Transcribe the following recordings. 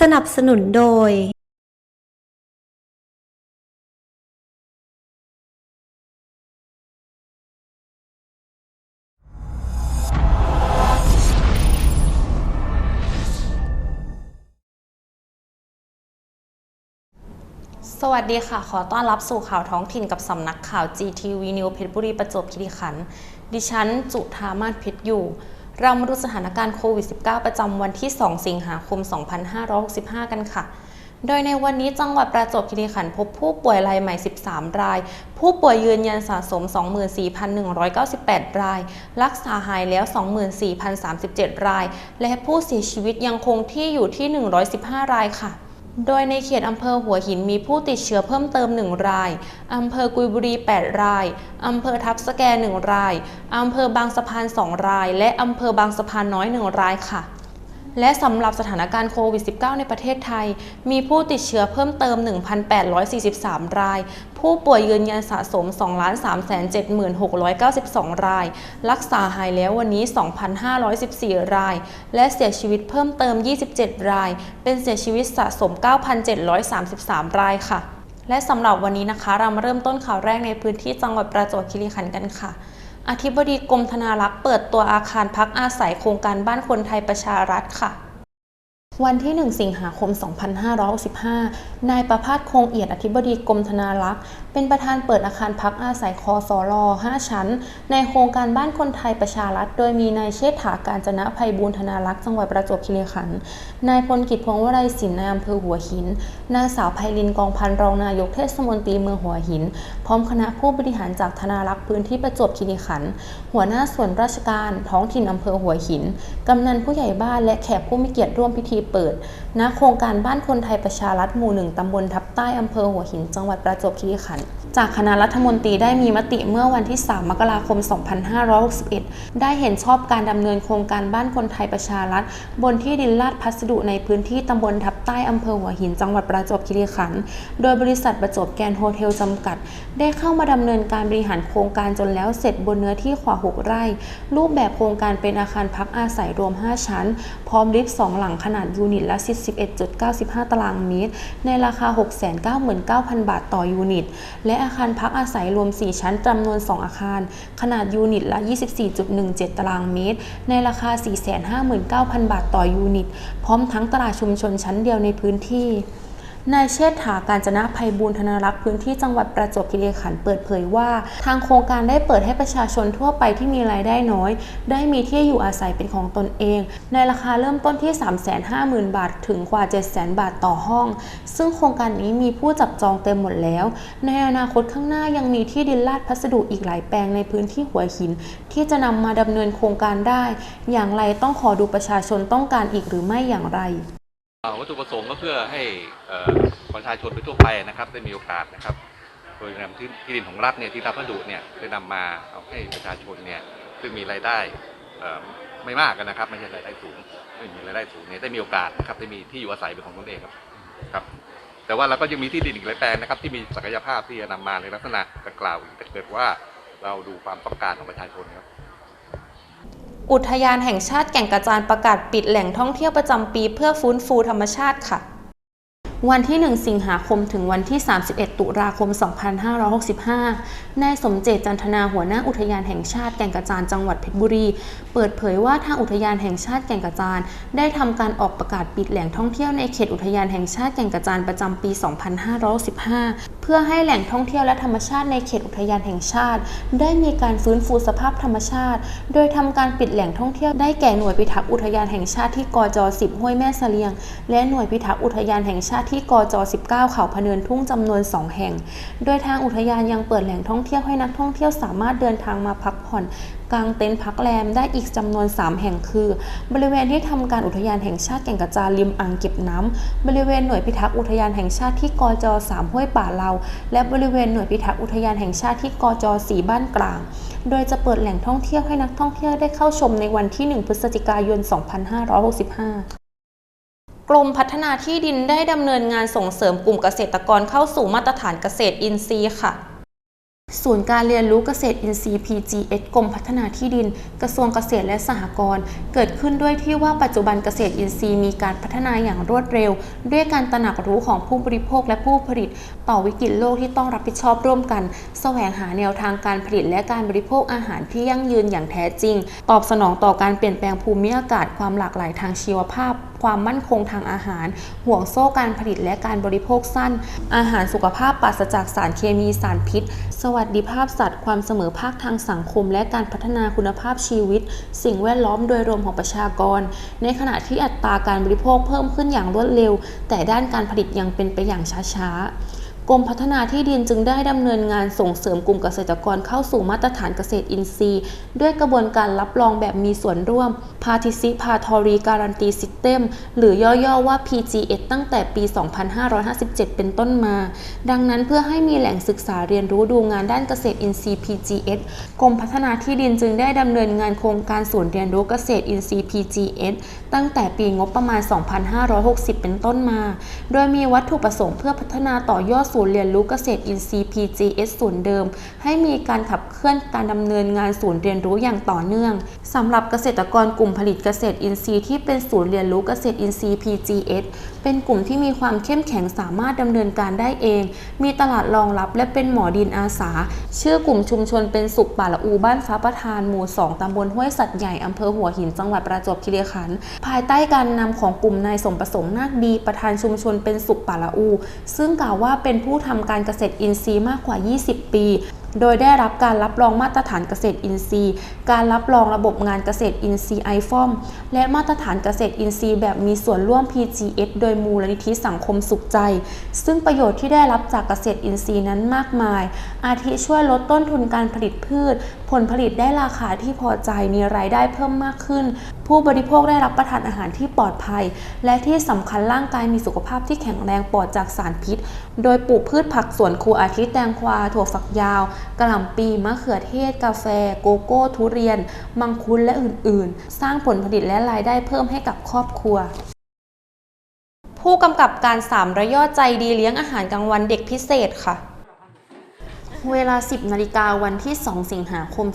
สนับสนุนโดยสวัสดีค่ะ ขอต้อนรับสู่ข่าวท้องถิ่นกับสำนักข่าว GTV News เพชรบุรีประจวบคีรีขันธ์ ดิฉัน จุธามาศเพชรอยู่ เรามาดูสถานการณ์โควิด -19 ประจำวันที่ 2 สิงหาคม 2565 กันค่ะ โดยในวันนี้จังหวัดประจวบคีรีขันธ์พบผู้ป่วยรายใหม่ 13 ราย ผู้ป่วยยืนยันสะสม 24,198 ราย รักษาหายแล้ว 24,037 ราย และผู้เสียชีวิตยังคงที่อยู่ที่ 115 รายค่ะ โดยในเขตอำเภอหัวหินมีผู้ติดเชื้อเพิ่มเติม 1 ราย อำเภอกุยบุรี 8 ราย อำเภอทับสแก 1 ราย อำเภอบางสะพาน 2 ราย และอำเภอบางสะพานน้อย 1 รายค่ะ และสำหรับสถานการณ์โควิด -19 ในประเทศไทย มีผู้ติดเชื้อเพิ่มเติม 1,843 ราย ผู้ป่วยยืนยันสะสม 2,376,692 ราย รักษาหายแล้ววันนี้ 2,514 ราย และเสียชีวิตเพิ่มเติม 27 ราย เป็นเสียชีวิตสะสม 9,733 รายค่ะ และสำหรับวันนี้นะคะ เรามาเริ่มต้นข่าวแรกในพื้นที่จังหวัดประจวบคีรีขันธ์กันค่ะ อธิบดีกรมธนารักษ์เปิดตัวอาคารพักอาศัยโครงการบ้านคนไทยประชารัฐค่ะ วันที่ 1 สิงหาคม 2565 นายประภาสคงเอียดอธิบดีกรมธนารักษ์ เป็นประธานเปิดอาคารพักอาศัยคอสอรอ5ชั้น ในโครงการบ้านคนไทยประชารัฐ โดยมีนายเชษฐาการจนะภัยบูลย์ธนารักษ์จังหวัดประจวบคีรีขันธ์ นายพลกิจพงษ์วรัยศิลป์นายอำเภอหัวหิน นางสาวไพลินกองพันรองนายกเทศมนตรีเมืองหัวหิน พร้อมคณะผู้บริหารจากธนารักษ์พื้นที่ประจวบคีรีขันธ์ หัวหน้าส่วนราชการท้องถิ่นอำเภอหัวหิน กำนันผู้ใหญ่บ้านและแขกผู้มีเกียรติร่วมพิธีเปิดณโครงการบ้านคนไทยประชารัฐหมู่หนึ่งตำบลทับใต้อำเภอหัวหิน จังหวัดประจวบคีรีขันธ์จากคณะรัฐมนตรีได้มีมติเมื่อวันที่ 3 มกราคม 2561 ได้เห็นชอบการดำเนินโครงการบ้านคนไทยประชารัฐ บนที่ดินลาดพัสดุในพื้นที่ตำบลทับใต้อำเภอหัวหิน จังหวัดประจวบคีรีขันธ์โดยบริษัทประจวบแกรนโฮเทลจำกัด ได้เข้ามาดำเนินการบริหารโครงการจนแล้วเสร็จบนเนื้อที่กว่า6ไร่ รูปแบบโครงการเป็นอาคารพักอาศัยรวม 5 ชั้น พร้อมลิฟต์2หลังขนาดยูนิตละ41.95 ตารางเมตร ในราคา 699,000 บาทต่อยูนิต และอาคารพักอาศัยรวม 4 ชั้นจำนวน 2 อาคาร ขนาดยูนิตละ 24.17 ตารางเมตร ในราคา 459,000 บาทต่อยูนิต พร้อมทั้งตลาดชุมชนชั้นเดียวในพื้นที่ นายเชษฐาการจนะภัยบูลย์ธนรักษ์พื้นที่จังหวัดประจวบคีรีขันธ์เปิดเผยว่า ทางโครงการได้เปิดให้ประชาชนทั่วไปที่มีรายได้น้อย ได้มีที่อยู่อาศัยเป็นของตนเอง ในราคาเริ่มต้นที่ 350,000 บาท ถึงกว่า 700,000 บาทต่อห้อง ซึ่งโครงการนี้มีผู้จับจองเต็มหมดแล้ว ในอนาคตข้างหน้ายังมีที่ดินลาดพัสดุอีกหลายแปลงในพื้นที่หัวหิน ที่จะนำมาดำเนินโครงการได้ อย่างไรต้องขอดูประชาชนต้องการอีกหรือไม่อย่างไร วัตถุประสงค์ก็เพื่อให้ประชาชนไปทั่วไปนะครับได้มีโอกาสนะครับ โดยนำที่ที่ดินของรัฐเนี่ยที่รับพัสดุเนี่ยได้นำมาเอาให้ประชาชนเนี่ยซึ่งมีรายได้ไม่มากกันนะครับ ไม่ใช่รายได้สูงไม่มีรายได้สูงเนี่ยได้มีโอกาสนะครับได้มีที่อยู่อาศัยเป็นของตนเองครับครับ แต่ว่าเราก็ยังมีที่ดินอีกหลายแปลงนะครับที่มีศักยภาพที่จะนำมาในลักษณะกล่าวอีกถ้าเกิดว่าเราดูความต้องการของประชาชนครับ อุทยานแห่งชาติแก่งกระจานประกาศปิดแหล่งท่องเที่ยวประจำปีเพื่อฟื้นฟูธรรมชาติค่ะ วันที่ 1 สิงหาคมถึงวันที่ 31 ตุลาคม 2565 นายสมเจตจันทนาหัวหน้าอุทยานแห่งชาติแก่งกระจานจังหวัดเพชรบุรี เปิดเผยว่าทางอุทยานแห่งชาติแก่งกระจานได้ทำการออกประกาศปิดแหล่งท่องเที่ยวในเขตอุทยานแห่งชาติแก่งกระจานประจำปี 2515เพื่อให้แหล่งท่องเที่ยวและธรรมชาติในเขตอุทยานแห่งชาติ ได้มีการฟื้นฟูสภาพธรรมชาติ โดยทำการปิดแหล่งท่องเที่ยวได้แก่หน่วยพิทักษ์อุทยานแห่งชาติที่กจ10ห้วยแม่เสลียง และหน่วยพิทักษ์อุทยานแห่งชาติที่กจ 19 เขาพเนินทุ่งจำนวน 2 แห่ง โดยทางอุทยานยังเปิดแหล่งท่องเที่ยวให้นักท่องเที่ยวสามารถเดินทางมาพักผ่อนกางเต็นท์พักแรมได้อีกจำนวน 3 แห่งคือ บริเวณที่ทำการอุทยานแห่งชาติแก่งกระจานริมอ่างเก็บน้ำบริเวณหน่วยพิทักษ์อุทยานแห่งชาติที่กจ 3 ห้วยป่าเลาและบริเวณหน่วยพิทักษ์อุทยานแห่งชาติที่กจ 4 บ้านกลาง โดยจะเปิดแหล่งท่องเที่ยวให้นักท่องเที่ยวได้เข้าชมในวันที่ 1 พฤศจิกายน 2565 กรมพัฒนาที่ดินได้ดำเนินงานส่งเสริมกลุ่มเกษตรกรเข้าสู่มาตรฐานเกษตรอินทรีย์ค่ะ ศูนย์การเรียนรู้เกษตรอินทรีย์ PGS กรมพัฒนาที่ดิน กระทรวงเกษตรและสหกรณ์เกิดขึ้นด้วยที่ว่าปัจจุบันเกษตรอินทรีย์มีการพัฒนาอย่างรวดเร็ว ด้วยการตระหนักรู้ของผู้บริโภคและผู้ผลิต ต่อวิกฤตโลกที่ต้องรับผิดชอบร่วมกัน แสวงหาแนวทางการผลิตและการบริโภคอาหารที่ยั่งยืนอย่างแท้จริง ตอบสนองต่อการเปลี่ยนแปลงภูมิอากาศความหลากหลายทางชีวภาพความมั่นคงทางอาหาร ห่วงโซ่การผลิตและการบริโภคสั้น อาหารสุขภาพปราศจากสารเคมีสารพิษ สวัสดิภาพสัตว์ ความเสมอภาคทางสังคม และการพัฒนาคุณภาพชีวิต สิ่งแวดล้อมโดยรวมของประชากร ในขณะที่อัตราการบริโภคเพิ่มขึ้นอย่างรวดเร็ว แต่ด้านการผลิตยังเป็นไปอย่างช้าๆกรมพัฒนาที่ดินจึงได้ดำเนินงานส่งเสริมกลุ่มเกษตรกรเข้าสู่มาตรฐานเกษตรอินทรีย์ ด้วยกระบวนการรับรองแบบมีส่วนร่วม Participatory Guarantee System หรือย่อๆว่า PGS ตั้งแต่ปี 2557 เป็นต้นมา ดังนั้นเพื่อให้มีแหล่งศึกษาเรียนรู้ดูงานด้านเกษตรอินทรีย์ PGS กรมพัฒนาที่ดินจึงได้ดำเนินงานโครงการศูนย์เรียนรู้เกษตรอินทรีย์ PGS ตั้งแต่ปีงบประมาณ 2560 เป็นต้นมา โดยมีวัตถุประสงค์เพื่อพัฒนาต่อยอดศูนย์เรียนรู้เกษตรอินทรีย์ PGS ศูนย์เดิม ให้มีการขับเคลื่อนการดำเนินงานศูนย์เรียนรู้อย่างต่อเนื่องสำหรับเกษตรกรกลุ่มผลิตเกษตรอินทรีย์ที่เป็นศูนย์เรียนรู้เกษตรอินทรีย์ PGS เป็นกลุ่มที่มีความเข้มแข็งสามารถดำเนินการได้เอง มีตลาดรองรับและเป็นหมอดินอาสา ชื่อกลุ่มชุมชนเป็นสุขป่าละอูบ้านฟ้าประทานหมู่ 2ตำบลห้วยสัตว์ใหญ่อำเภอหัวหินจังหวัดประจวบคีรีขันธ์ภายใต้การนำของกลุ่มนายสมประสงค์นาคดี ประธานชุมชนเป็นสุขป่าละอู ซึ่งกล่าวว่าเป็นผู้ทำการเกษตรอินทรีย์มากกว่า 20 ปี โดยได้รับการรับรองมาตรฐานเกษตรอินทรีย์ การรับรองระบบงานเกษตรอินทรีย์ไอฟอมและมาตรฐานเกษตรอินทรีย์แบบมีส่วนร่วม PGS โดยมูลนิธิสังคมสุขใจ ซึ่งประโยชน์ที่ได้รับจากเกษตรอินทรีย์นั้นมากมาย อาทิช่วยลดต้นทุนการผลิตพืช ผลผลิตได้ราคาที่พอใจ มีรายได้เพิ่มมากขึ้น ผู้บริโภคได้รับประทานอาหารที่ปลอดภัย และที่สำคัญร่างกายมีสุขภาพที่แข็งแรงปลอดจากสารพิษ โดยปลูกพืชผักสวนครัวอาทิแตงกวาถั่วฝักยาวกระหล่ำปีมะเขือเทศ กาแฟ โกโก้ ทุเรียน มังคุดและอื่นๆ สร้างผลผลิตและรายได้เพิ่มให้กับครอบครัวผู้กำกับการสามระยอดใจดีเลี้ยงอาหารกลางวันเด็กพิเศษค่ะ เวลา 10 นาฬิกาวันที่ 2 สิงหาคม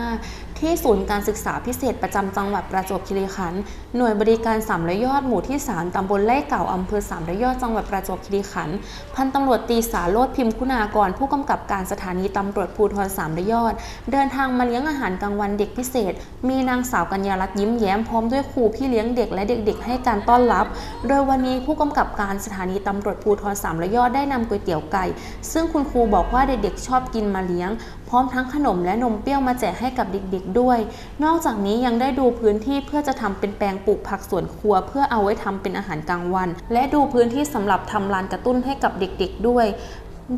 2565 ที่ศูนย์การศึกษาพิเศษประจำจังหวัดประจวบคีรีขันธ์ หน่วยบริการสามระยอดหมู่ที่ 3 ตำบลไร่เก่าอำเภอสามระยอดจังหวัดประจวบคีรีขันธ์ พันตำรวจตีสาโรธพิมพ์คุณากร ผู้กำกับการสถานีตำรวจภูธรสามระยอด เดินทางมาเลี้ยงอาหารกลางวันเด็กพิเศษ มีนางสาวกัญญารัตน์ยิ้มแย้มพร้อมด้วยครูพี่เลี้ยงเด็กและเด็ก ๆ ให้การต้อนรับ โดยวันนี้ผู้กำกับการสถานีตำรวจภูธรสามระยอดได้นำก๋วยเตี๋ยวไก่ ซึ่งคุณครูบอกว่าเด็กๆชอบกินมาเลี้ยง ร้อมทั้งขนมและนมเปรี้ยวมาแจกให้กับเด็กๆด้วย นอกจากนี้ยังได้ดูพื้นที่เพื่อจะทำเป็นแปลงปลูกผักสวนครัว เพื่อเอาไว้ทำเป็นอาหารกลางวัน และดูพื้นที่สำหรับทำลานกระตุ้นให้กับเด็กๆด้วย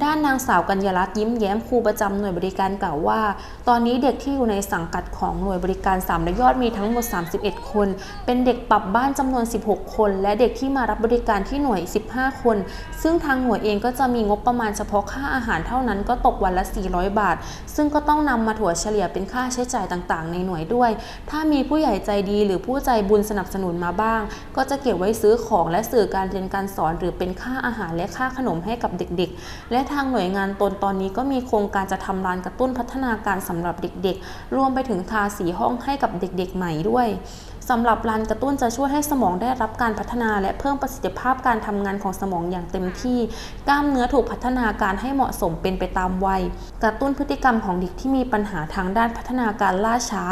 ด้านนางสาวกัญญารัตน์ยิ้มแย้มครูประจำหน่วยบริการกล่าวว่า ตอนนี้เด็กที่อยู่ในสังกัดของหน่วยบริการสามระยอดมีทั้งหมด 31 คน เป็นเด็กปรับบ้านจำนวน 16 คน และเด็กที่มารับบริการที่หน่วย 15 คน ซึ่งทางหน่วยเองก็จะมีงบประมาณเฉพาะค่าอาหารเท่านั้นก็ตกวันละ 400 บาท ซึ่งก็ต้องนำมาถั่วเฉลี่ยเป็นค่าใช้จ่ายต่างๆ ในหน่วยด้วย ถ้ามีผู้ใหญ่ใจดีหรือผู้ใจบุญสนับสนุนมาบ้าง ก็จะเก็บไว้ซื้อของและสื่อการเรียนการสอน หรือเป็นค่าอาหารและค่าขนมให้กับเด็กๆและทางหน่วยงานตนตอนนี้ก็มีโครงการจะทำลานกระตุ้นพัฒนาการสำหรับเด็กๆ รวมไปถึงทาสีห้องให้กับเด็กๆ ใหม่ด้วยสำหรับลานกระตุ้นจะช่วยให้สมองได้รับการพัฒนาและเพิ่มประสิทธิภาพการทำงานของสมองอย่างเต็มที่ กล้ามเนื้อถูกพัฒนาการให้เหมาะสมเป็นไปตามวัย กระตุ้นพฤติกรรมของเด็กที่มีปัญหาทางด้านพัฒนาการล่าช้า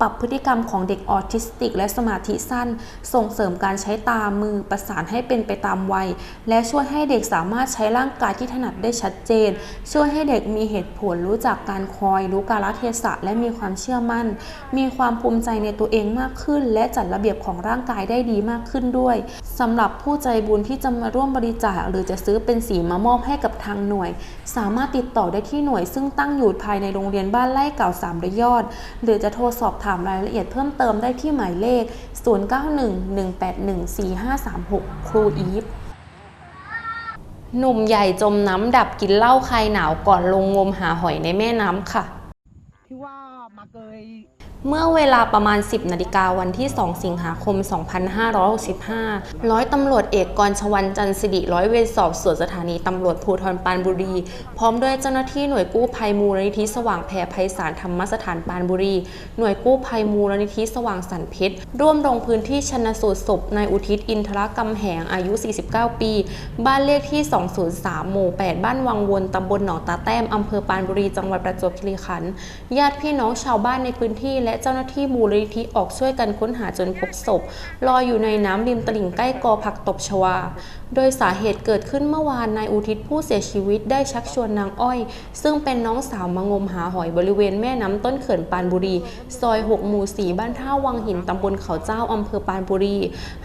ปรับพฤติกรรมของเด็กออทิสติก และสมาธิสั้น ส่งเสริมการใช้ตามือประสานให้เป็นไปตามวัย และช่วยให้เด็กสามารถใช้ร่างกายที่ถนัดได้ชัดเจน ช่วยให้เด็กมีเหตุผลรู้จักการคอย รู้กาลเทศะและมีความเชื่อมั่น มีความภูมิใจในตัวเองมากขึ้น และจัดระเบียบของร่างกายได้ดีมากขึ้นด้วย สำหรับผู้ใจบุญที่จะมาร่วมบริจาคหรือจะซื้อเป็นสีมามอบให้กับทางหน่วย สามารถติดต่อได้ที่หน่วย ซึ่งตั้งอยู่ภายในโรงเรียนบ้านไร่เก่าสามระยอด หรือจะโทรสอบถามรายละเอียดเพิ่มเติมได้ที่หมายเลข 0911814536 ครูอีฟหนุ่มใหญ่จมน้ำดับกินเหล้าคลายหนาวก่อนลงงมหาหอยในแม่น้ำค่ะ ที่ว่ามาเกย เมื่อเวลาประมาณ 10 นาฬิกาวันที่ 2 สิงหาคม 2565 ร้อยตำรวจเอกกรชวันจันทร์สิริร้อยเวรสอบสวนสถานีตำรวจภูธรปานบุรี พร้อมด้วยเจ้าหน้าที่หน่วยกู้ภัยมูลนิธิสว่างแผ่ไพศาลธรรมสถานปานบุรี หน่วยกู้ภัยมูลนิธิสว่างสันเพชร ร่วมลงพื้นที่ชนสูตรศพนายอุทิศอินทรกำแหงอายุ 49 ปี บ้านเลขที่ 203 หมู่ 8 บ้านวังวนตำบลหนองตาแต้มอำเภอปานบุรี จังหวัดประจวบคีรีขันธ์ ญาติพี่น้องชาวบ้านในพื้นที่และเจ้าหน้าที่มูลนิธิออกช่วยกันค้นหาจนพบศพลอยอยู่ในน้ำริมตลิ่งใกล้กอผักตบชวา โดยสาเหตุเกิดขึ้นเมื่อวานนายอุทิศผู้เสียชีวิตได้ชักชวนนางอ้อย ซึ่งเป็นน้องสาวมางมหาหอยบริเวณแม่น้ำต้นเขื่อนปานบุรี ซอย 6 หมู่ 4 บ้านท่าวังหินตำบลเขาเจ้าอำเภอปานบุรี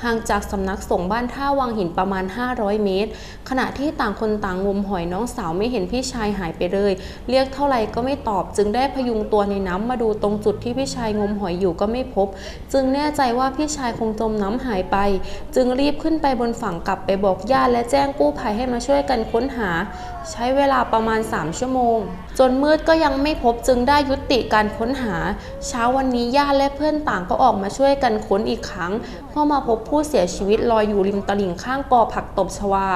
ห่างจากสำนักสงฆ์บ้านท่าวังหินประมาณ 500 เมตร ขณะที่ต่างคนต่างงมหอยน้องสาวไม่เห็นพี่ชายหายไปเลย เรียกเท่าไหร่ก็ไม่ตอบจึงได้พยุงตัวในน้ำมาดูตรงจุดที่พี่ชายงมหอยอยู่ก็ไม่พบ จึงแน่ใจว่าพี่ชายคงจมน้ำหายไป จึงรีบขึ้นไปบนฝั่งกลับไปบอกญาติและแจ้งกู้ภัยให้มาช่วยกันค้นหา ใช้เวลาประมาณ 3 ชั่วโมง จนมืดก็ยังไม่พบจึงได้ยุติการค้นหา เช้าวันนี้ญาติและเพื่อนต่างก็ออกมาช่วยกันค้นอีกครั้งก็มาพบผู้เสียชีวิตลอยอยู่ริมตลิ่งข้างกอผักตบชวา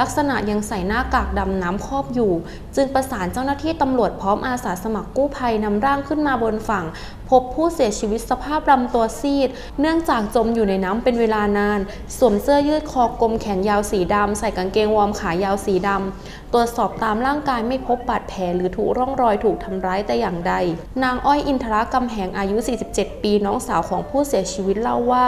ลักษณะยังใส่หน้ากากดำน้ำครอบอยู่ จึงประสานเจ้าหน้าที่ตำรวจพร้อมอาสาสมัครกู้ภัยนำร่างขึ้นมาบนฝั่ง พบผู้เสียชีวิตสภาพลำตัวซีด เนื่องจากจมอยู่ในน้ำเป็นเวลานาน สวมเสื้อยืดคอกลมแขนยาวสีดำ ใส่กางเกงวอร์มขายาวสีดำ ตรวจสอบตามร่างกายไม่พบบาดแผลหรือถูกร่องรอยถูกทำร้ายแต่อย่างใด นางอ้อยอินทรกำแหงอายุ 47 ปีน้องสาวของผู้เสียชีวิตเล่าว่า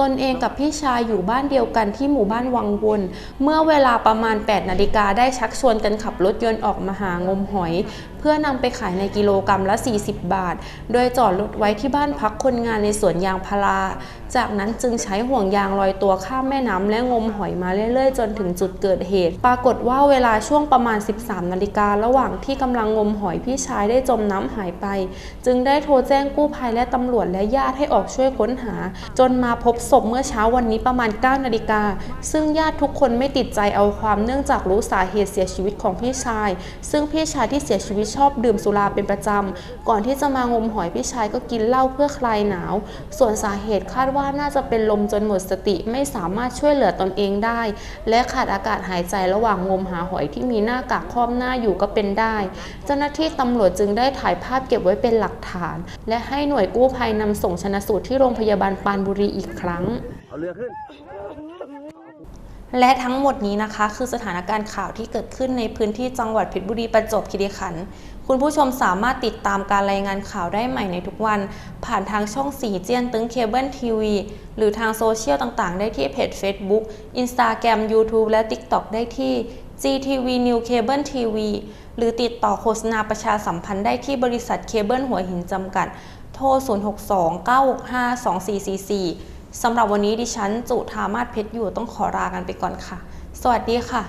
ตนเองกับพี่ชายอยู่บ้านเดียวกันที่หมู่บ้านวังวนเมื่อเวลาประมาณ 8 นาฬิกาได้ชักชวนกันขับรถยนต์ออกมาหางมหอย เพื่อนำไปขายในกิโลกรรัมละ 40 บาท โดยจอดรถไว้ที่บ้านพักคนงานในสวนยางพารา จากนั้นจึงใช้ห่วงยางลอยตัวข้ามแม่น้ำและงมหอยมาเรื่อยๆ จนถึงจุดเกิดเหตุ ปรากฏว่าเวลาช่วงประมาณ 13 นาฬิการะหว่างที่กำลังงมหอยพี่ชายได้จมน้ำหายไป จึงได้โทรแจ้งกู้ภัยและตำรวจและญาติให้ออกช่วยค้นหา จนมาพบศพเมื่อเช้าวันนี้ประมาณ 9 นาฬิกา ซึ่งญาติทุกคนไม่ติดใจเอาความเนื่องจากรู้สาเหตุเสียชีวิตของพี่ชาย ซึ่งพี่ชายที่เสียชีวิตชอบดื่มสุราเป็นประจำ ก่อนที่จะมางมหอยพี่ชายก็กินเหล้าเพื่อคลายหนาว ส่วนสาเหตุคาดว่าน่าจะเป็นลมจนหมดสติไม่สามารถช่วยเหลือตนเองได้ และขาดอากาศหายใจระหว่างงมหาหอยที่มีหน้ากากครอบหน้าอยู่ก็เป็นได้ เจ้าหน้าที่ตำรวจจึงได้ถ่ายภาพเก็บไว้เป็นหลักฐาน และให้หน่วยกู้ภัยนำส่งชนะสูตรที่โรงพยาบาลปานบุรีอีกครั้งเอาเรือขึ้น และทั้งหมดนี้นะคะ คือสถานการณ์ข่าวที่เกิดขึ้นในพื้นที่จังหวัดเพชรบุรีประจวบคีรีขันธ์คุณผู้ชมสามารถติดตามการรายงานข่าวได้ใหม่ในทุกวัน ผ่านทางช่องสีเจียนตึงเคเบิลทีวี หรือทางโซเชียลต่างๆ ได้ที่เพจ Facebook Instagram YouTube และ TikTok ได้ที่ GTV New Cable TV หรือติดต่อโฆษณาประชาสัมพันธ์ได้ที่บริษัทเคเบิลหัวหินจำกัด โทร 062-965-2444 สำหรับวันนี้ดิฉันจุธามาศเพชรอยู่ต้องขอลากันไปก่อนค่ะ สวัสดีค่ะ